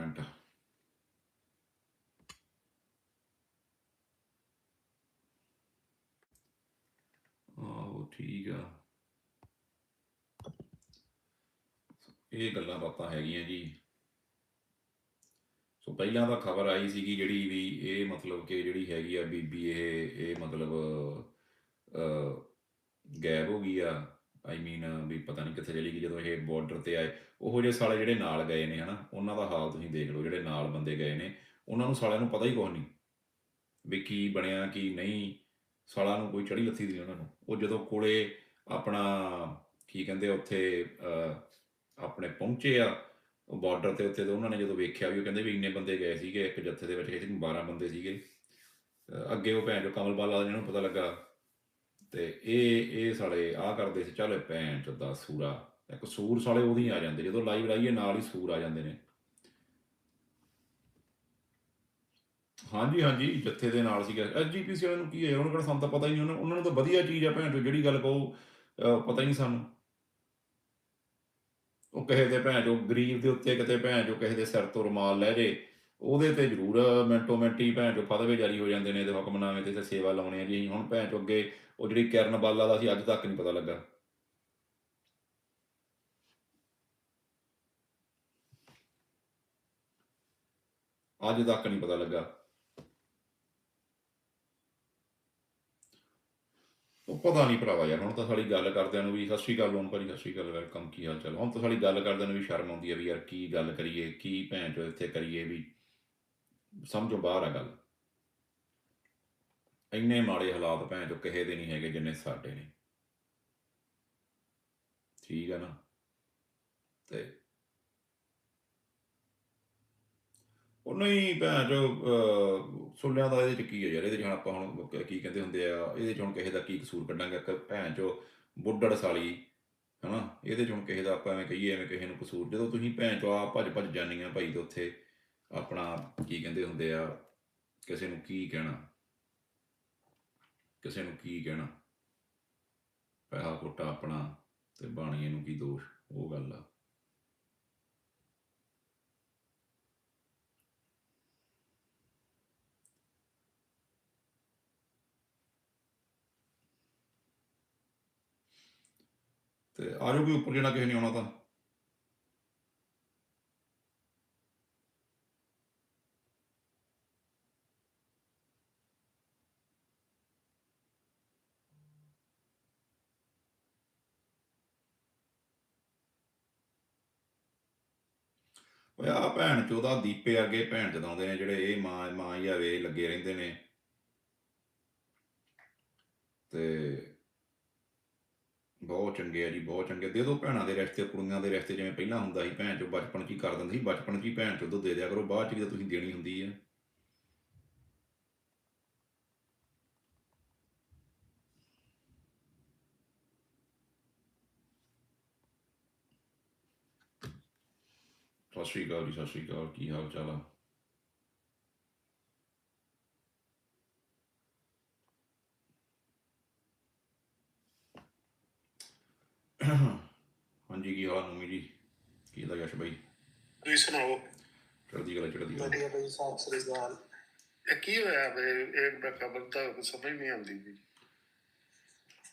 Minute. ਆਹੋ, ਠੀਕ ਆ। ਇਹ ਗੱਲਾਂ ਬਾਤਾਂ ਹੈਗੀਆਂ ਜੀ। ਸੋ ਪਹਿਲਾਂ ਤਾਂ ਖਬਰ ਆਈ ਸੀਗੀ ਜਿਹੜੀ ਵੀ ਇਹ ਮਤਲਬ ਕਿ ਜਿਹੜੀ ਹੈਗੀ ਆ ਬੀਬੀ, ਇਹ ਇਹ ਮਤਲਬ ਅ ਗਾਇਬ ਹੋ ਗਈ ਆ। ਆਈ ਮੀਨ ਵੀ ਪਤਾ ਨਹੀਂ ਕਿੱਥੇ ਚਲੀ ਗਈ, ਜਦੋਂ ਇਹ ਬਾਰਡਰ ਤੇ ਆਏ, ਉਹੋ ਜਿਹੇ ਸਾਲੇ ਜਿਹੜੇ ਨਾਲ ਗਏ ਨੇ, ਹਨਾ, ਉਹਨਾਂ ਦਾ ਹਾਲ ਤੁਸੀਂ ਦੇਖ ਲਓ, ਜਿਹੜੇ ਨਾਲ ਬੰਦੇ ਗਏ ਨੇ, ਉਹਨਾਂ ਨੂੰ ਸਾਲਿਆਂ ਨੂੰ ਪਤਾ ਹੀ ਕੁਛ ਨਹੀਂ ਵੀ ਕੀ ਬਣਿਆ, ਕੀ ਨਹੀਂ ਸਾਲਾਂ ਨੂੰ ਕੋਈ ਚੜੀ ਲੱਥੀ ਦੀ ਉਹਨਾਂ ਨੂੰ। ਉਹ ਜਦੋਂ ਕੋਲੇ ਆਪਣਾ, ਕੀ ਕਹਿੰਦੇ ਉੱਥੇ ਆਪਣੇ ਪਹੁੰਚੇ ਆ ਬਾਰਡਰ ਤੇ ਉੱਤੇ ਤੇ ਉਹਨਾਂ ਨੇ ਜਦੋਂ ਵੇਖਿਆ ਵੀ ਉਹ ਕਹਿੰਦੇ ਵੀ ਇੰਨੇ ਬੰਦੇ ਗਏ ਸੀਗੇ, ਇੱਕ ਜੱਥੇ ਦੇ ਵਿੱਚ, ਇਹ 12 ਬੰਦੇ ਸੀਗੇ। ਅੱਗੇ ਉਹ ਭੈਣ ਜੋ ਕਮਲ ਬਾਲਾ ਜਿਹਨੂੰ ਪਤਾ ਲੱਗਾ ਤੇ ਇਹ ਇਹ ਸਾਲੇ ਆ ਕਰਦੇ ਸੀ, ਚੱਲ ਇਹ ਭੈਣ ਚੋਦਾ ਸੂਰਾ। ਇੱਕ ਸੂਰ ਸਾਲੇ ਉਹਦੀ ਆ ਜਾਂਦੇ, ਜਦੋਂ ਲਾਈਵ ਲਾਈਏ ਨਾਲ ਹੀ ਸੂਰ ਆ ਜਾਂਦੇ ਨੇ। ਹਾਂਜੀ ਹਾਂਜੀ, ਜੱਥੇ ਦੇ ਨਾਲ ਸੀਗਾ। ਐਸਜੀਪੀਸੀ ਵਾਲਿਆਂ ਨੂੰ ਕੀ ਹੈ ਉਹਨਾਂ ਕੋਲ ਸਾਨੂੰ ਤਾਂ ਪਤਾ ਹੀ ਨਹੀਂ, ਉਹਨਾਂ ਉਹਨਾਂ ਨੂੰ ਤਾਂ ਵਧੀਆ ਚੀਜ਼ ਆ ਭੈਣ ਚੋ ਜਿਹੜੀ ਗੱਲ ਕਹੋ ਪਤਾ ਹੀ ਨਹੀਂ ਸਾਨੂੰ। ਉਹ ਕਹੇ ਤੇ ਭੈਣ ਚੋ ਗਰੀਬ ਦੇ ਉੱਤੇ ਕਿਤੇ ਭੈਣ ਚੋ ਕਿਸੇ ਦੇ ਸਿਰ ਤੋਂ ਰੁਮਾਲ ਲੈ ਜੇ, ਉਹਦੇ ਤੇ ਜ਼ਰੂਰ ਮਿੰਟੋ ਮਿੰਟੀ ਭੈਣ ਚੋ ਫਤਵੇ ਜਾਰੀ ਹੋ ਜਾਂਦੇ ਨੇ ਤੇ ਹੁਕਮਨਾਮੇ ਤੇ ਤੇ ਸੇਵਾ ਲਾਉਣੇ ਆ ਜੀ। ਹੁਣ ਭੈਣ ਚੋ ਅੱਗੇ ਉਹ ਜਿਹੜੀ ਕਿਰਨ ਬਾਲਾ ਦਾ ਸੀ, ਅੱਜ ਤੱਕ ਨਹੀਂ ਪਤਾ ਲੱਗਾ। ਅੱਜ ਤੱਕ ਨਹੀਂ ਪਤਾ ਲੱਗਾ। ਉਹ ਪਤਾ ਨਹੀਂ ਭਰਾਵਾ ਯਾਰ, ਹੁਣ ਤਾਂ ਸਾਡੀ ਗੱਲ ਕਰਦਿਆਂ ਨੂੰ ਵੀ, ਸਤਿ ਸ਼੍ਰੀ ਅਕਾਲ ਲੋਨ ਭਾਜੀ ਸਤਿ ਸ਼੍ਰੀ ਅਕਾਲ, ਵੈਲਕਮ, ਕੀ ਹਾਲ ਚਾਲ? ਹੁਣ ਤਾਂ ਸਾਡੀ ਗੱਲ ਕਰਦਿਆਂ ਨੂੰ ਵੀ ਸ਼ਰਮ ਆਉਂਦੀ ਹੈ ਵੀ ਯਾਰ ਕੀ ਗੱਲ ਕਰੀਏ, ਕੀ ਭੈਣ ਚੋ ਇੱਥੇ ਕਰੀਏ ਵੀ, ਸਮਝੋ ਬਾਹਰ ਆ ਗੱਲ। ਇੰਨੇ ਮਾੜੇ ਹਾਲਾਤ ਭੈਣ ਚੋ ਕਿਸੇ ਦੇ ਨਹੀਂ ਹੈਗੇ ਜਿੰਨੇ ਸਾਡੇ ਨੇ। ਠੀਕ ਆ ਨਾ? ਤੇ ਉਹ ਨਹੀਂ ਭੈਣ ਚੋ ਸੁਣਿਆ ਦਾ ਇਹਦੇ ਚ ਕੀ ਹੈ ਯਾਰ, ਇਹਦੇ ਚ ਹੁਣ ਆਪਾਂ ਹੁਣ ਕੀ ਕਹਿੰਦੇ ਹੁੰਦੇ ਆ, ਇਹਦੇ ਚ ਹੁਣ ਕਿਸੇ ਦਾ ਕੀ ਕਸੂਰ ਕੱਢਾਂਗੇ? ਇੱਕ ਭੈਣ ਚੋ ਬੁੱਢੜ ਸਾਲੀ, ਹਨਾ? ਇਹਦੇ ਚ ਹੁਣ ਕਿਸੇ ਦਾ ਆਪਾਂ ਐਵੇਂ ਕਹੀਏ, ਐਵੇਂ ਕਿਸੇ ਨੂੰ ਕਸੂਰ। ਜਦੋਂ ਤੁਸੀਂ ਭੈਣ ਚੋ ਆ ਭੱਜ ਭੱਜ ਜਾਂਦੀਆਂ ਭਾਈ ਤੇ ਉੱਥੇ ਆਪਣਾ ਕੀ ਕਹਿੰਦੇ ਹੁੰਦੇ ਆ, ਕਿਸੇ ਨੂੰ ਕੀ ਕਹਿਣਾ? ਕਿਸੇ ਨੂੰ ਕੀ ਕਹਿਣਾ? ਪੈਸਾ ਕੋਟਾ ਆਪਣਾ ਤੇ ਬਾਣੀਏ ਨੂੰ ਕੀ ਦੋਸ਼? ਉਹ ਗੱਲ ਆ। ਤੇ ਆਜੋ ਕੋਈ ਉੱਪਰ ਜਿਹੜਾ ਕਿਸੇ ਨੇ ਆਉਣਾ ਤਾਂ। ਓਏ ਆ ਭੈਣ ਚੋਦਾ ਦੀਪੇ ਅੱਗੇ ਭੈਣ ਚਦਾਉਂਦੇ ਨੇ ਜਿਹੜੇ ਇਹ ਮਾਂ ਮਾਂ ਹੀ ਆਵੇ ਲੱਗੇ ਰਹਿੰਦੇ ਨੇ। ਤੇ ਬਹੁਤ ਚੰਗੇ ਆ ਜੀ, ਬਹੁਤ ਚੰਗੇ। ਦੇ ਦਿਓ ਭੈਣਾਂ ਦੇ ਰਿਸ਼ਤੇ, ਕੁੜੀਆਂ ਦੇ ਰਿਸ਼ਤੇ ਜਿਵੇਂ ਪਹਿਲਾਂ ਹੁੰਦਾ ਸੀ, ਭੈਣ ਚੋ ਬਚਪਨ 'ਚ ਹੀ ਕਰ ਦਿੰਦੇ ਸੀ। ਬਚਪਨ 'ਚ ਹੀ ਭੈਣ ਚੋ ਦੁੱਧ ਦੇ ਦਿਆ ਕਰੋ, ਬਾਅਦ 'ਚ ਜਦੋਂ ਤੁਸੀਂ ਦੇਣੀ ਹੁੰਦੀ ਹੈ ਸਤਿ ਸ਼੍ਰੀ ਅਕਾਲ ਜੀ ਸਤਿ ਸ਼੍ਰੀ ਅਕਾਲ ਕੀ ਹਾਲ ਚਾਲ ਆ? ਹਾਂਜੀ ਕੀ ਹਾਲ ਮੰਮੀ ਜੀ? ਕੀ ਦਾ ਯਸ਼ ਬਾਈ? ਤੁਸੀਂ ਸੁਣਾਓ? ਚੜ੍ਹਦੀ ਕਲਾ ਚੜ੍ਹਦੀ ਕਲਾ। ਵਧੀਆ ਬਈ ਸਤਿ ਸ੍ਰੀ ਅਕਾਲ। ਇਹ ਕੀ ਹੋਇਆ ਵੇ? ਇਹ ਮੈਂ ਖਬਰ ਤਾਂ ਕੁਛ ਸਮਝ ਨਹੀਂ ਆਉਂਦੀ ਜੀ।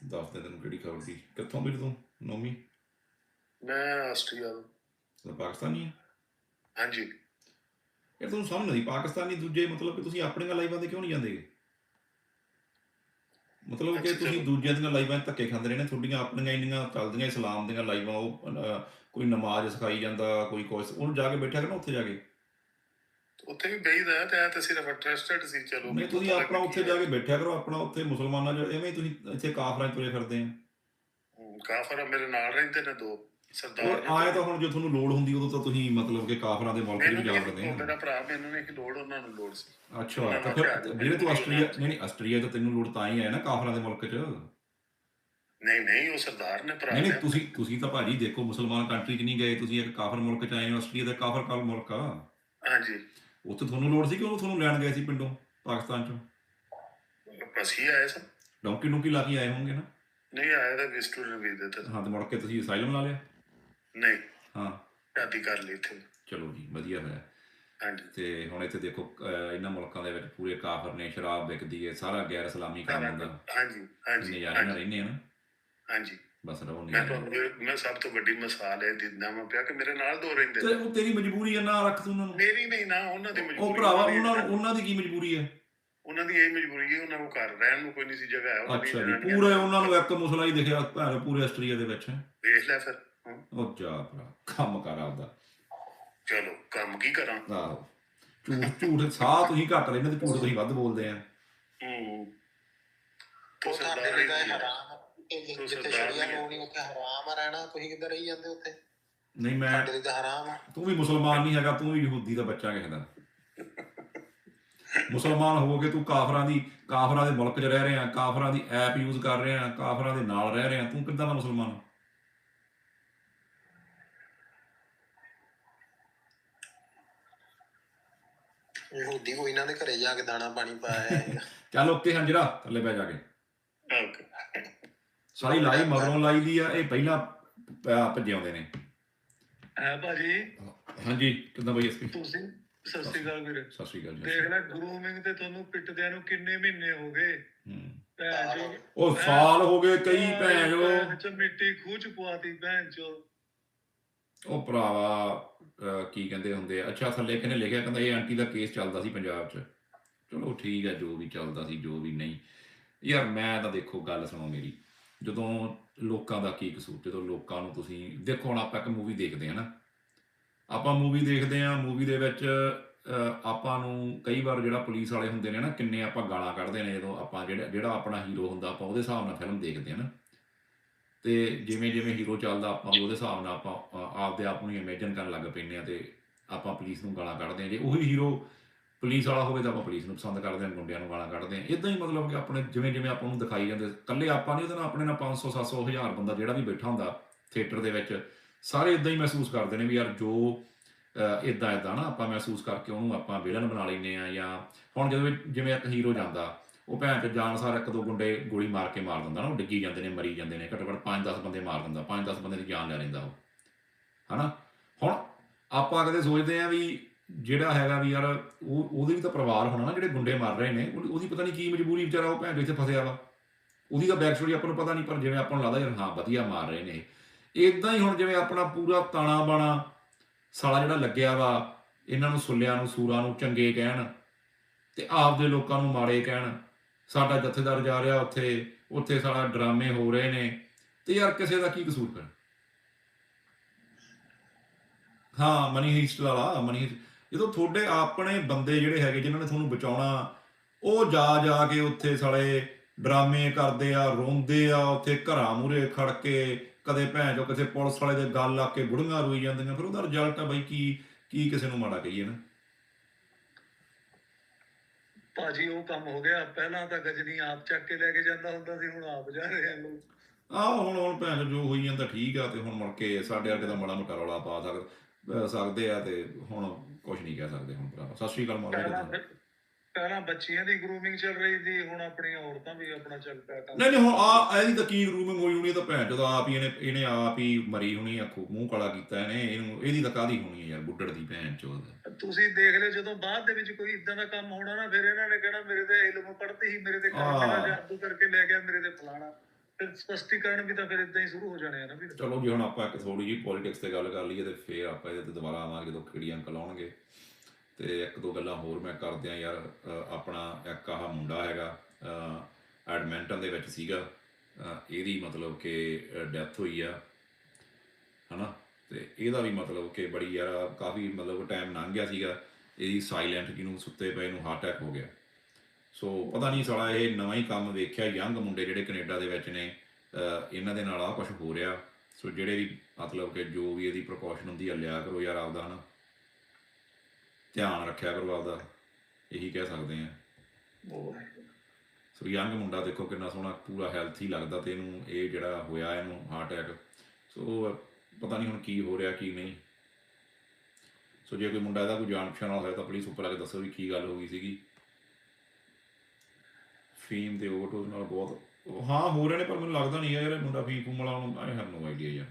ਦੱਸ ਦੇ ਤੈਨੂੰ ਕਿਹੜੀ ਖਬਰ ਸੀ? ਕਿੱਥੋਂ ਵੀ ਤੂੰ ਨੌਮੀ ਮੈਂ ਆਸਟਰੀਆ। ਤੂੰ। ਪਾਕਿਸਤਾਨੀ ਹੈ ਹਾਂਜੀ। ਇਹ ਤੁਹਾਨੂੰ ਸਮਝ ਨਹੀਂ ਪਾਕਿਸਤਾਨੀ ਦੂਜੇ ਮਤਲਬ ਕਿ ਤੁਸੀਂ ਆਪਣੀਆਂ ਲਾਈਵਾਂ ਤੇ ਕਿਉਂ ਨਹੀਂ ਜਾਂਦੇ? ਮਤਲਬ ਕਿ ਤੁਸੀਂ। ਦੂਜਿਆਂ ਦੀਆਂ ਲਾਈਵਾਂ 'ਚ ਧੱਕੇ ਖਾਂਦੇ ਰਹੇ ਨੇ ਤੁਹਾਡੀਆਂ ਆਪਣੀਆਂ ਇੰਨੀਆਂ ਚੱਲਦੀਆਂ ਇਸਲਾਮ ਦੀਆਂ ਲਾਈਵਾਂ ਉਹ ਕੋਈ ਨਮਾਜ਼ ਸਿਖਾਈ ਜਾਂਦਾ ਕੋਈ ਕੁਛ ਉਹਨੂੰ ਜਾ ਕੇ ਬੈਠਿਆ ਕਰਨਾ ਉੱਥੇ ਜਾ ਕੇ? ਉੱਥੇ ਵੀ ਬਈਦਾ ਤੇ ਐ ਤਾਂ ਸਿਰਫ ਇੰਟਰਸਟਡ ਸੀ ਚਲੋ ਨਹੀਂ ਤੁਸੀਂ ਆਪਣਾ ਉੱਥੇ ਜਾ ਕੇ ਬੈਠਿਆ ਕਰੋ ਆਪਣਾ ਉੱਥੇ ਮੁਸਲਮਾਨਾਂ ਜਿਹੜੇ ਐਵੇਂ ਤੁਸੀਂ ਇੱਥੇ ਕਾਫਰਾਂ 'ਚ ਤੁਰੇ ਫਿਰਦੇ ਆ। ਕਾਫਰ ਮੇਰੇ ਨਾਲ ਰਹਿੰਦੇ ਨੇ ਦੋ। ਸਰਦਾਰ ਨੇ ਆਏ। ਤਾਂ ਹੁਣ ਜੇ ਤੁਹਾਨੂੰ ਲੋੜ ਹੁੰਦੀ ਉਦੋਂ ਤਾਂ ਤੁਸੀਂ ਮਤਲਬ ਕਿ ਕਾਫਰਾਂ ਦੇ ਮੁਲਕ ਵੀ ਜਾ ਨਹੀਂ ਸਕਦੇ ਮੇਰਾ ਭਰਾ ਮੈਨੂੰ ਨਹੀਂ ਲੋੜ ਉਹਨਾਂ ਨੂੰ ਲੋੜ ਸੀ। ਅੱਛਾ ਤਾਂ ਫਿਰ ਜਿਹੜੇ ਤੂੰ ਆਸਟਰੀਆ ਨਹੀਂ ਨਹੀਂ ਆਸਟਰੀਆ ਤਾਂ ਤੈਨੂੰ ਲੋੜ ਤਾਂ ਹੀ ਹੈ ਨਾ ਕਾਫਰਾਂ ਦੇ ਮੁਲਕ 'ਚ ਨਹੀਂ ਨਹੀਂ ਉਹ ਸਰਦਾਰ ਨੇ ਭਰਾ ਨਹੀਂ ਨੇ ਤੁਸੀਂ ਤੁਸੀਂ ਤਾਂ ਭਾਜੀ ਦੇਖੋ ਮੁਸਲਮਾਨ ਕੰਟਰੀ 'ਚ ਨਹੀਂ ਗਏ ਤੁਸੀਂ ਇੱਕ ਕਾਫਰ ਮੁਲਕ 'ਚ ਆਏ ਹੋ ਆਸਟਰੀਆ ਦਾ ਕਾਫਰ ਕਾਲ ਮੁਲਕ ਆ। ਹਾਂਜੀ। ਉੱਥੇ ਤੁਹਾਨੂੰ ਲੋੜ ਸੀ ਕਿ ਉਹ ਤੁਹਾਨੂੰ ਲੈਣ ਗਏ ਸੀ ਪਿੰਡੋਂ ਪਾਕਿਸਤਾਨ 'ਚੋਂ? ਅਸੀਂ ਆਏ ਸਾਂ ਡੌਂਕੀ ਡੌਂਕੀ ਲਾ ਕੇ ਆਏ ਹੋਣਗੇ ਨਾ? ਨਹੀਂ ਆਏ ਤਾਂ ਵਿਸਟੂਡੈਂਟ ਵੀਜ਼ੇ ਤੇ ਹਾਂ ਤੇ ਮੁੜ ਕੇ ਤੁਸੀਂ ਅਸਾਈਲਮ ਲਾ ਲਿਆ? ਨਹੀਂ। ਹਾਂ। ਸ਼ਾਦੀ ਕਰ ਲਈ ਇੱਥੇ। ਚਲੋ ਜੀ ਵਧੀਆ ਹੋਇਆ। ਹਾਂਜੀ। ਤੇ ਹੁਣ ਇੱਥੇ ਦੇਖੋ ਅਹ ਇਹਨਾਂ ਮੁਲਕਾਂ ਦੇ ਵਿੱਚ ਪੂਰੇ ਕਾਫਰ ਨੇ ਸ਼ਰਾਬ ਵਿਕਦੀ ਹੈ ਸਾਰਾ ਗੈਰ ਇਸਲਾਮੀ ਕੰਮ ਹੁੰਦਾ। ਹਾਂਜੀ ਹਾਂਜੀ ਨਜ਼ਾਰੇ ਨਾਲ ਹਾਂਜੀ। ਰਹਿੰਦੇ ਆ ਨਾ। ਹਾਂਜੀ। ਬਸ ਰਹੋ ਮੈਂ ਨਜ਼ਾਰੇ। ਤੁਹਾਨੂੰ ਮੈਂ ਸਭ ਤੋਂ ਵੱਡੀ ਮਿਸਾਲ ਇਹ ਦਿੰਦਾ ਮੈਂ ਪਿਆ ਕਿ ਮੇਰੇ ਨਾਲ ਦੋ ਰਹਿੰਦੇ ਤੇ ਉਹ ਤੇਰੀ ਮਜਬੂਰੀ ਹੈ ਨਾ ਰੱਖ ਤੂੰ ਉਹਨਾਂ ਨੂੰ। ਮੇਰੀ ਨਹੀਂ ਨਾ ਉਹਨਾਂ ਦੀ ਮਜਬੂਰੀ ਉਹ ਭਰਾਵਾ ਉਹਨਾਂ ਉਹਨਾਂ ਦੀ ਕੀ ਮਜਬੂਰੀ ਹੈ ਉਹਨਾਂ ਦੀ ਇਹ ਮਜਬੂਰੀ ਹੈ ਉਹਨਾਂ ਨੂੰ ਘਰ ਰਹਿਣ ਨੂੰ ਕੋਈ ਨਹੀਂ ਸੀ ਜਗ੍ਹਾ ਹੈ ਅੱਛਾ ਜੀ ਪੂਰੇ ਉਹਨਾਂ ਨੂੰ ਇੱਕ ਮੁਸਲਾ ਹੀ ਦਿਖਿਆ ਪੂਰੇ ਆਸਟਰੀਆ ਦੇ ਵਿੱਚ। ਵੇਖ ਲੈ ਫਿਰ। ਹਾਂ, ਉਹ ਜਾ ਭਰਾ ਕੰਮ ਕਰ ਆਪਦਾ। ਚਲੋ ਕੰਮ ਕੀ ਕਰਾਂ? ਆਹੋ। ਝੂਠ ਝੂਠ ਸਾਹ ਤੁਸੀਂ ਘੱਟ ਲੈਂਦੇ ਤੇ ਝੂਠ ਤੁਸੀਂ ਵੱਧ ਬੋਲਦੇ ਆ। ਹੂੰ। ਉਹ ਤੋ ਤੁਹਾਡੇ ਸਰਦਾਰ ਲਈ ਤਾਂ ਇਹ ਹੀ- ਹਰਾਮ ਆ। ਇਹ ਜਿ- ਤੂੰ ਜਿੱਥੇ ਸਰਦਾਰ ਸ਼ਰੀਆ ਨਹੀਂ ਹੈ। ਨੂੰ ਨਹੀਂ ਉੱਥੇ ਹਰਾਮ ਆ ਰਹਿਣਾ। ਤੁਸੀਂ ਕਿੱਧਰ ਰਹੀ ਜਾਂਦੇ ਉੱਥੇ? ਨਹੀਂ ਮੈਂ ਤੁਹਾਡੇ ਲਈ ਤਾਂ ਹਰਾਮ ਆ। ਤੂੰ ਵੀ ਮੁਸਲਮਾਨ ਨਹੀਂ ਹੈਗਾ ਤੂੰ ਵੀ ਯਹੂਦੀ ਦਾ ਬੱਚਾ ਕਿਸੇ ਦਾ। ਮੁਸਲਮਾਨ ਹੋ ਕੇ ਤੂੰ ਕਾਫਰਾਂ ਦੀ ਕਾਫਰਾਂ ਦੇ ਮੁਲਕ 'ਚ ਰਹਿ ਰਿਹਾ ਕਾਫਰਾਂ ਦੀ ਐਪ ਯੂਜ਼ ਕਰ ਰਿਹਾ ਕਾਫਰਾਂ ਦੇ ਨਾਲ ਰਹਿ ਰਿਹਾ ਤੂੰ ਕਿੱਦਾਂ ਦਾ ਮੁਸਲਮਾਨ ਯਹੂਦੀ ਕੋਈ ਇਹਨਾਂ ਦੇ ਘਰੇ ਜਾ ਕੇ ਦਾਣਾ ਪਾਣੀ ਪਾਇਆ ਹੈ ਚੱਲ ਓਕੇ ਹੰਜਰਾ ਥੱਲੇ ਬਹਿ ਜਾ ਕੇ। ਓਕੇ। ਸਾਰੀ ਲਾਈ ਮਗਰੋਂ ਲਾਈ ਦੀ ਆ ਇਹ ਪਹਿਲਾਂ ਪ- ਭੱਜੇ ਆਉਂਦੇ ਨੇ। ਹੈ ਭਾਜੀ? ਹਾਂਜੀ ਕਿੱਦਾਂ ਬਈ ਐਸਪੀ ਤੁਸੀਂ? ਸਤਿ ਸ਼੍ਰੀ ਅਕਾਲ ਵੀਰੇ। ਸਤਿ ਸ਼੍ਰੀ ਅਕਾਲ ਜੀ। ਦੇਖ ਲੈ ਗਰੂਮਿੰਗ ਤੇ ਤੁਹਾਨੂੰ ਪਿੱਟਦਿਆਂ ਨੂੰ ਕਿੰਨੇ ਮਹੀਨੇ ਹੋ ਗਏ? ਹੂੰ। ਭੈਣ ਉਹ ਸਾਲ ਹੋ ਗਏ ਕਈ ਭੈਣ ਜੋ ਮਿੱਟੀ ਖੂਹ ਚ ਪਵਾਤੀ ਭੈਣ ਚੋ। ਉਹ ਭਰਾਵਾ ਅਹ ਕੀ ਕਹਿੰਦੇ ਹੁੰਦੇ ਆ? ਅੱਛਾ ਥੱਲੇ ਕਿਨੇ ਲਿਖਿਆ ਕਹਿੰਦਾ ਇਹ ਆਂਟੀ ਦਾ ਕੇਸ ਚੱਲਦਾ ਸੀ ਪੰਜਾਬ 'ਚ। ਚਲੋ ਠੀਕ ਆ ਜੋ ਵੀ ਚੱਲਦਾ ਸੀ ਜੋ ਵੀ ਨਹੀਂ। ਯਾਰ ਮੈਂ ਤਾਂ ਦੇਖੋ ਗੱਲ ਸੁਣੋ ਮੇਰੀ। ਜਦੋਂ ਲੋਕਾਂ ਦਾ ਕੀ ਕਸੂਰ ਜਦੋਂ ਲੋਕਾਂ ਨੂੰ ਤੁਸੀਂ ਦੇਖੋ ਹੁਣ ਆਪਾਂ ਇੱਕ ਮੂਵੀ ਦੇਖਦੇ ਹਾਂ ਨਾ। ਆਪਾਂ ਮੂਵੀ ਦੇਖਦੇ ਹਾਂ ਮੂਵੀ ਦੇ ਵਿੱਚ ਅਹ, ਆਪਾਂ ਨੂੰ ਕਈ ਵਾਰ ਜਿਹੜਾ ਪੁਲਿਸ ਵਾਲੇ ਹੁੰਦੇ ਨੇ ਨਾ ਕਿੰਨੇ ਆਪਾਂ ਗਾਲਾਂ ਕੱਢਦੇ ਨੇ ਜਦੋਂ ਆਪਾਂ ਜਿਹੜਾ ਜਿਹੜਾ ਆਪਣਾ ਹੀਰੋ ਹੁੰਦਾ ਆਪਾਂ ਉਹਦੇ ਹਿਸਾਬ ਨਾਲ ਫਿਲਮ ਦੇਖਦੇ ਹਾਂ ਨਾ। ਤੇ ਜਿਵੇਂ ਜਿਵੇਂ ਹੀਰੋ ਚੱਲਦਾ ਆਪਾਂ ਵੀ ਉਹਦੇ ਹਿਸਾਬ ਨਾਲ ਆਪਾਂ ਆਪਦੇ ਆਪ ਨੂੰ ਇਮੇਜਿਨ ਕਰਨ ਲੱਗ ਪੈਂਦੇ ਆ ਤੇ ਆਪਾਂ ਪੁਲਿਸ ਨੂੰ ਗਾਲਾਂ ਕੱਢਦੇ ਆ ਜੇ ਉਹੀ ਹੀਰੋ ਪੁਲਿਸ ਵਾਲਾ ਹੋਵੇ ਤਾਂ ਆਪਾਂ ਪੁਲਿਸ ਨੂੰ ਪਸੰਦ ਕਰਦੇ ਆ ਗੁੰਡਿਆਂ ਨੂੰ ਗਾਲਾਂ ਕੱਢਦੇ ਆ ਇਦਾਂ ਹੀ ਮਤਲਬ ਕਿ ਆਪਣੇ ਜਿਵੇਂ ਜਿਵੇਂ ਆਪਾਂ ਨੂੰ ਦਿਖਾਈ ਜਾਂਦੇ, ਇਕੱਲੇ ਆਪਾਂ ਨਹੀਂ, ਉਹਦੇ ਨਾਲ ਆਪਣੇ ਨਾਲ 500 700 ਹਜ਼ਾਰ ਬੰਦਾ ਜਿਹੜਾ ਵੀ ਬੈਠਾ ਹੁੰਦਾ ਥੀਏਟਰ ਦੇ ਵਿੱਚ, ਸਾਰੇ ਇਦਾਂ ਹੀ ਮਹਿਸੂਸ ਕਰਦੇ ਨੇ ਵੀ ਯਾਰ ਜੋ ਇਦਾਂ ਇਦਾਂ ਨਾ ਆਪਾਂ ਮਹਿਸੂਸ ਕਰਕੇ ਉਹਨੂੰ ਆਪਾਂ ਵਿਲਨ ਬਣਾ ਲੈਂਦੇ ਆ ਜਾਂ ਹੁਣ ਜਦੋਂ ਜਿਵੇਂ ਇੱਕ ਹੀਰੋ ਜਾਂਦਾ ਉਹ ਭੈਣ ਤੇ ਜਾਨਸਾਰ ਇੱਕ ਦੋ ਗੁੰਡੇ ਗੋਲੀ ਮਾਰ ਕੇ ਮਾਰ ਦਿੰਦਾ ਨਾ, ਉਹ ਡਿੱਗੀ ਜਾਂਦੇ ਨੇ, ਮਰੀ ਜਾਂਦੇ ਨੇ, ਘੱਟੋ ਘੱਟ 5-10 ਬੰਦੇ ਮਾਰ ਦਿੰਦਾ 5-10 ਬੰਦੇ ਦੀ ਜਾਨ ਲੈ ਲੈਂਦਾ ਉਹ। ਹਨਾ? ਹੁਣ ਆਪਾਂ ਕਦੇ ਸੋਚਦੇ ਆ ਵੀ ਜਿਹੜਾ ਹੈਗਾ ਵੀ ਯਾਰ, ਉਹ, ਉਹਦੇ ਵੀ ਤਾਂ ਪਰਿਵਾਰ ਹੋਣਾ ਨਾ, ਜਿਹੜੇ ਗੁੰਡੇ ਮਾਰ ਰਹੇ ਨੇ ਉਹਦੀ ਪਤਾ ਨਹੀਂ ਕੀ ਮਜਬੂਰੀ ਵਿਚਾਰਾ ਉਹ ਭੈਣ ਦੇ ਇੱਥੇ ਫਸਿਆ ਵਾ। ਉਹਦੀ ਤਾਂ ਬੈਕ ਸਟੋਰੀ ਆਪਾਂ ਨੂੰ ਪਤਾ ਨਹੀਂ, ਪਰ ਜਿਵੇਂ ਆਪਾਂ ਨੂੰ ਲੱਗਦਾ ਯਾਰ, ਹਾਂ, ਵਧੀਆ ਮਾਰ ਰਹੇ ਨੇ ਇਦਾਂ ਹੀ ਹੁਣ ਜਿਵੇਂ ਆਪਣਾ ਪੂਰਾ ਤਾਣਾ ਬਾਣਾ ਸਾਲਾ ਜਿਹੜਾ ਲੱਗਿਆ ਵਾ, ਇਹਨਾਂ ਨੂੰ ਸੁੱਲਿਆਂ ਨੂੰ, ਸੂਰਾਂ ਨੂੰ ਚੰਗੇ ਕਹਿਣ ਤੇ ਆਪਦੇ ਲੋਕਾਂ ਨੂੰ ਮਾੜੇ ਕਹਿਣ ਸਾਡਾ ਜਥੇਦਾਰ ਜਾ ਰਿਹਾ ਉੱਥੇ ਉੱਥੇ ਸਾਲਾ ਡਰਾਮੇ ਹੋ ਰਹੇ ਨੇ। ਤੇ ਯਾਰ ਕਿਸੇ ਦਾ ਕੀ ਕਸੂਰ ਫਿਰ? ਹਾਂ, ਮਨੀ ਹੀਸਟ ਵਾਲਾ, ਮਨੀ ਜਦੋਂ ਤੁਹਾਡੇ ਆਪਣੇ ਬੰਦੇ ਜਿਹੜੇ ਹੈਗੇ ਜਿਨ੍ਹਾਂ ਨੇ ਤੁਹਾਨੂੰ ਬਚਾਉਣਾ, ਉਹ ਜਾ ਜਾ ਕੇ ਉੱਥੇ ਸਾਲੇ ਡਰਾਮੇ ਕਰਦੇ ਆ, ਰੋਂਦੇ ਆ, ਉੱਥੇ ਘਰਾਂ ਮੂਰੇ ਖੜ ਕੇ ਕਦੇ ਭੈਣ ਜੋ ਕਿਸੇ ਪੁਲਿਸ ਵਾਲੇ ਦੇ ਗੱਲ ਲਾ ਕੇ ਬੁੜੀਆਂ ਰੋਈ ਜਾਂਦੀਆਂ, ਫਿਰ ਉਹਦਾ ਰਿਜ਼ਲਟ ਆ ਬਈ ਕੀ ਕੀ ਕਿਸੇ ਨੂੰ ਮਾੜਾ ਕਹੀਏ ਨਾ। ਭਾਜੀ ਉਹ ਕੰਮ ਹੋ ਗਿਆ। ਪਹਿਲਾਂ ਤਾਂ ਗਜਨੀ ਆਪ ਚੱਕ ਕੇ ਲੈ ਕੇ ਜਾਂਦਾ ਹੁੰਦਾ ਸੀ, ਹੁਣ ਆਪ ਜਾ ਰਹੇ ਆ ਲੋਕ ਆਹ ਹੁਣ ਹੁਣ ਭੈਣ ਜੋ ਹੋਈ ਜਾਂਦਾ ਠੀਕ ਆ ਤੇ ਹੁਣ ਮੁੜ ਕੇ ਸਾਡੇ ਵਰਗੇ ਦਾ ਮਾੜਾ ਮੋਟਾ ਰੌਲਾ ਪਾ ਸਕ ਅਹ ਸਕਦੇ ਆ ਤੇ ਹੁਣ ਕੁਝ ਨਹੀਂ ਕਹਿ ਸਕਦੇ ਹੁਣ ਭਰਾ ਸਤਿ ਸ਼੍ਰੀ ਅਕਾਲ ਮਾਤਾ ਪਹਿਲਾਂ ਜੀ ਬੱਚੀਆਂ ਦੀ ਗਰੂਮਿੰਗ ਚੱਲ ਰਹੀ ਸੀ ਹੁਣ ਆਪਣੀਆਂ ਔਰਤਾਂ ਵੀ ਆਪਣਾ ਚੱਲ ਪਿਆ ਕੰਮ। ਨਹੀਂ ਨਹੀਂ ਹੁਣ ਆ ਇਹਦੀ ਤਾਂ ਕੀ ਰੂਮਿੰਗ ਹੋਈ ਹੋਣੀ ਇਹ ਤਾਂ ਭੈਣ ਚੋ ਆਪ ਹੀ ਇਹਨੇ ਇਹਨੇ ਆਪ ਹੀ ਮਰੀ ਹੋਣੀ ਅੱਖੋਂ ਮੂੰਹ ਕਾਲਾ ਕੀਤਾ ਇਹਨੇ ਇਹਨੂੰ ਇਹਦੀ ਤਾਂ ਕਾਦੀ ਹੋਣੀ ਹੈ ਯਾਰ ਬੁੱਢੜ ਦੀ ਭੈਣ ਚੋ ਤੁਸੀਂ ਦੇਖ ਲਿਓ ਜਦੋਂ ਬਾਅਦ ਦੇ ਵਿੱਚ ਕੋਈ ਇਦਾਂ ਦਾ ਕੰਮ ਹੋਣਾ ਨਾ ਫਿਰ ਇਹਨਾਂ ਨੇ ਕਹਿਣਾ ਮੇਰੇ ਤੇ ਇਲਮ ਪੜ੍ਹਤੇ ਹੀ ਮੇਰੇ ਤੇ। ਕੰਮ ਜਾਦੂ ਕਰਕੇ ਲੈ ਗਿਆ ਮੇਰੇ ਤੇ ਫਲਾਣਾ। ਫਿਰ ਸਪਸ਼ਟੀਕਰਨ ਵੀ ਤਾਂ ਫਿਰ ਇਦਾਂ ਹੀ ਸ਼ੁਰੂ ਹੋ ਜਾਣੇ ਆ ਨਾ ਵੀ ਚਲੋ ਜੀ ਹੁਣ ਆਪਾਂ ਇੱਕ ਥੋੜੀ ਜਿਹੀ ਪੋਲਿਟਿਕਸ ਤੇ ਗੱਲ ਕਰ ਲਈਏ ਤੇ ਫੇਰ ਆਪਾਂ ਇਹਦੇ ਤੇ ਦੁਬਾਰਾ ਆਵਾਂਗੇ ਜਦੋਂ ਖੇੜੀ ਅੰਕਲ ਆਉਣਗੇ। ਤੇ ਇੱਕ ਦੋ ਗੱਲਾਂ ਹੋਰ ਮੈਂ ਕਰਦੇ ਆ ਯਾਰ ਆਪਣਾ ਇੱਕ ਆਹ ਮੁੰਡਾ ਹੈਗਾ ਐਡਮਿੰਟਨ ਦੇ ਵਿੱਚ ਸੀਗਾ ਇਹਦੀ ਮਤਲਬ ਕਿ ਡੈਥ ਹੋਈ ਆ, ਹਨਾ? ਤੇ ਇਹਦਾ ਵੀ ਮਤਲਬ ਕਿ ਬੜੀ ਯਾਰ ਕਾਫੀ ਮਤਲਬ ਟਾਈਮ ਲੰਘ ਗਿਆ ਸੀਗਾ, ਇਹਦੀ ਸਾਇਲੈਂਟ ਜਿਹਨੂੰ ਸੁੱਤੇ ਪਏ ਨੂੰ ਹਾਰਟ ਅਟੈਕ ਹੋ ਗਿਆ। ਸੋ ਪਤਾ ਨਹੀਂ ਸਾਲਾ ਇਹ ਨਵਾਂ ਹੀ ਕੰਮ ਵੇਖਿਆ ਯੰਗ ਮੁੰਡੇ ਜਿਹੜੇ ਕੈਨੇਡਾ ਦੇ ਵਿੱਚ ਨੇ ਇਹਨਾਂ ਦੇ ਨਾਲ ਆ ਕੁਝ ਹੋ ਰਿਹਾ। ਸੋ ਜਿਹੜੇ ਵੀ ਮਤਲਬ ਕਿ ਜੋ ਵੀ ਇਹਦੀ ਪ੍ਰੀਕਾਸ਼ਨ ਹੁੰਦੀ ਆ, ਲਿਆ ਕਰੋ ਯਾਰ ਆਪਦਾ, ਹਨਾ? ਧਿਆਨ ਰੱਖਿਆ ਕਰੋ ਆਪਦਾ ਇਹੀ ਕਹਿ ਸਕਦੇ ਆ ਸੋ ਯੰਗ ਮੁੰਡਾ ਦੇਖੋ ਕਿੰਨਾ ਸੋਹਣਾ ਪੂਰਾ ਹੈਲਥੀ ਲੱਗਦਾ ਤੇ ਇਹਨੂੰ ਇਹ ਜਿਹੜਾ ਹੋਇਆ ਇਹਨੂੰ ਹਾਰਟ ਅਟੈਕ ਸੋ ਪਤਾ ਨਹੀਂ ਹੁਣ ਕੀ ਹੋ ਰਿਹਾ ਕੀ ਨਹੀਂ। ਸੋ ਜੇ ਕੋਈ ਮੁੰਡਾ ਇਹਦਾ ਕੋਈ ਜਾਣ ਪਛਾਣ ਵਾਲਾ ਹੋਇਆ ਤਾਂ ਪਲੀਜ਼ ਉੱਪਰ ਆ ਕੇ ਦੱਸੋ ਵੀ ਕੀ ਗੱਲ ਹੋ ਗਈ ਸੀਗੀ। ਫੀਮ ਦੇ ਓਵਰਡੋਜ਼ ਨਾਲ ਬਹੁਤ ਹਾਂ ਹੋ ਰਹੇ ਨੇ ਪਰ ਮੈਨੂੰ ਲੱਗਦਾ ਨਹੀਂ ਯਾਰ ਇਹ ਮੁੰਡਾ ਫੀਮ ਫੂਮ ਵਾਲਾ ਆਈ ਹੈਵ ਨੋ ਆਈਡੀਆ ਯਾਰ।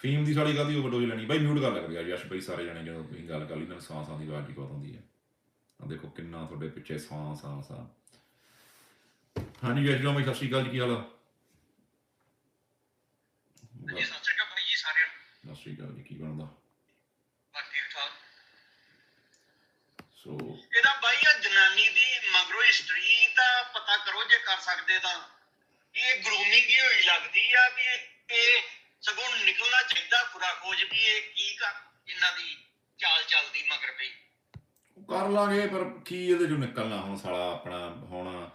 ਫੀਮ ਦੀ ਸਾਲੀ ਗੱਲ ਦੀ ਓਵਰਡੋਜ਼ ਲੈਣੀ। ਬਾਈ ਮਿਊਟ ਕਰ ਲੱਗ ਗਿਆ ਯਸ਼ ਬਾਈ ਸਾਰੇ ਜਣੇ ਜਦੋਂ ਤੁਸੀਂ ਗੱਲ ਕਰ ਲਈ ਨਾ ਸਾਹ ਸਾਹ ਦੀ ਆਵਾਜ਼ ਹੀ ਬਹੁਤ ਆਉਂਦੀ ਹੈ। ਆ ਦੇਖੋ ਕਿੰਨਾ ਤੁਹਾਡੇ ਪਿੱਛੇ ਸਾਹ ਸਾਹ ਸਾਹ। ਹਾਂਜੀ ਯਸ਼ ਜੀ ਬਾਈ ਸਤਿ ਸ਼੍ਰੀ ਅਕਾਲ ਜੀ ਕੀ ਹਾਲ ਆ? ਸਤਿ ਸ਼੍ਰੀ ਅਕਾਲ ਭਾਈ ਸਾਰਿਆਂ ਨੂੰ। ਸਤਿ ਸ਼੍ਰੀ ਅਕਾਲ ਜੀ ਕੀ ਬਣਦਾ? ਸੋ ਇਹਦਾ ਬਾਈ ਆ ਜਨਾਨੀ ਦੀ ਮਗਰੋਂ ਹਿਸਟਰੀ ਤਾਂ ਪਤਾ ਕਰੋ ਜੇ ਕਰ ਸਕਦੇ ਤਾਂ। ਇਹ ਗਰੂਮਿੰਗ ਹੀ ਹੋਈ ਲੱਗਦੀ ਆ ਵੀ ਇਹ ਸਗੋਂ ਨਿਕਲਣਾ ਚਾਹੀਦਾ ਖੁਰਾ ਖੋਜ ਵੀ ਇਹ ਕੀ ਕਰ, ਇਹਨਾਂ ਦੀ ਚਾਲ ਚੱਲਦੀ ਮਗਰ ਪਈ। ਕਰ ਲਾਂਗੇ, ਪਰ ਕੀ ਇਹਦੇ ਚੋਂ ਨਿਕਲਣਾ ਹੁਣ ਸਾਲਾ ਆਪਣਾ, ਹੁਣ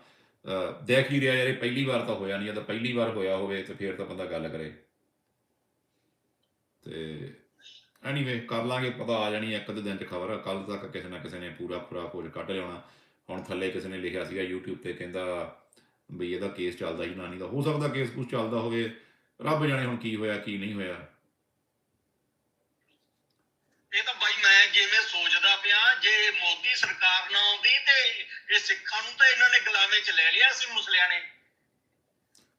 ਦੇਖ ਹੀ ਰਿਹਾ ਯਾਰ, ਇਹ ਪਹਿਲੀ ਵਾਰ ਤਾਂ ਹੋਇਆ ਨਹੀਂ ਜਦੋਂ ਪਹਿਲੀ ਵਾਰ ਹੋਇਆ ਹੋਵੇ ਤੇ ਫਿਰ ਤਾਂ ਬੰਦਾ ਗੱਲ ਕਰੇ। ਤੇ ਐਨੀਵੇ ਕਰ ਲਾਂਗੇ, ਪਤਾ ਆ ਜਾਣੀ ਇੱਕ ਦੋ ਦਿਨ ਚ ਖਬਰ ਕੱਲ ਤੱਕ ਕਿਸੇ ਨਾ ਕਿਸੇ ਨੇ ਪੂਰਾ ਪੂਰਾ ਖੋਜ ਕੱਢ ਲਿਆਉਣਾ। ਹੁਣ ਥੱਲੇ ਕਿਸੇ ਨੇ ਲਿਖਿਆ ਸੀਗਾ YouTube ਤੇ, ਕਹਿੰਦਾ ਵੀ ਇਹਦਾ ਕੇਸ ਚੱਲਦਾ ਸੀ ਨਾਨੀ ਦਾ ਹੋ ਸਕਦਾ ਕੇਸ ਕੁਝ ਚੱਲਦਾ ਹੋਵੇ। ਰੱਬ ਜਾਣੇ ਹੁਣ ਕੀ ਹੋਇਆ ਕੀ ਨਹੀਂ ਹੋਇਆ। ਇਹ ਤਾਂ ਬਾਈ ਮੈਂ ਜਿਵੇਂ ਸੋਚਦਾ ਪਿਆ ਜੇ ਮੋਦੀ ਸਰਕਾਰ ਨਾ ਆਉਂਦੀ ਤੇ ਇਹ ਸਿੱਖਾਂ ਨੂੰ ਤਾਂ ਇਹਨਾਂ ਨੇ ਗੁਲਾਮੇ ਚ ਲੈ ਲਿਆ ਸੀ ਮੁਸਲਿਆਂ ਨੇ।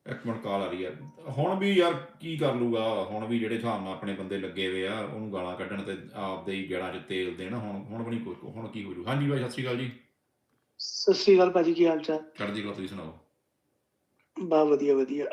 ਇੱਕ ਮਿੰਟ ਕਾਲ ਆ ਰਹੀ ਹੈ ਹੁਣ ਵੀ ਯਾਰ ਕੀ ਕਰ ਲੂਗਾ ਹੁਣ ਵੀ ਜਿਹੜੇ ਹਿਸਾਬ ਨਾਲ ਆਪਣੇ ਬੰਦੇ ਲੱਗੇ ਹੋਏ ਆ ਉਹਨੂੰ ਗਾਲਾਂ ਕੱਢਣ ਤੇ ਆਪਦੇ ਹੀ ਜੜਾਂ 'ਚ ਤੇਲ ਦੇਣ ਹੁਣ ਹੁਣ ਵੀ ਨਹੀਂ ਕੋਈ ਹੁਣ ਕੀ ਹੋ ਜੂ। ਹਾਂਜੀ ਬਾਈ ਸਤਿ ਸ਼੍ਰੀ ਅਕਾਲ ਜੀ। ਸਤਿ ਸ੍ਰੀ ਅਕਾਲ ਭਾਜੀ ਕੀ ਹਾਲ ਚਾਲ? ਚੜ੍ਹਦੀ ਕਲਾ ਤੁਸੀਂ ਸੁਣਾਓ। ਬਾ ਵਧੀਆ ਵਧੀਆ।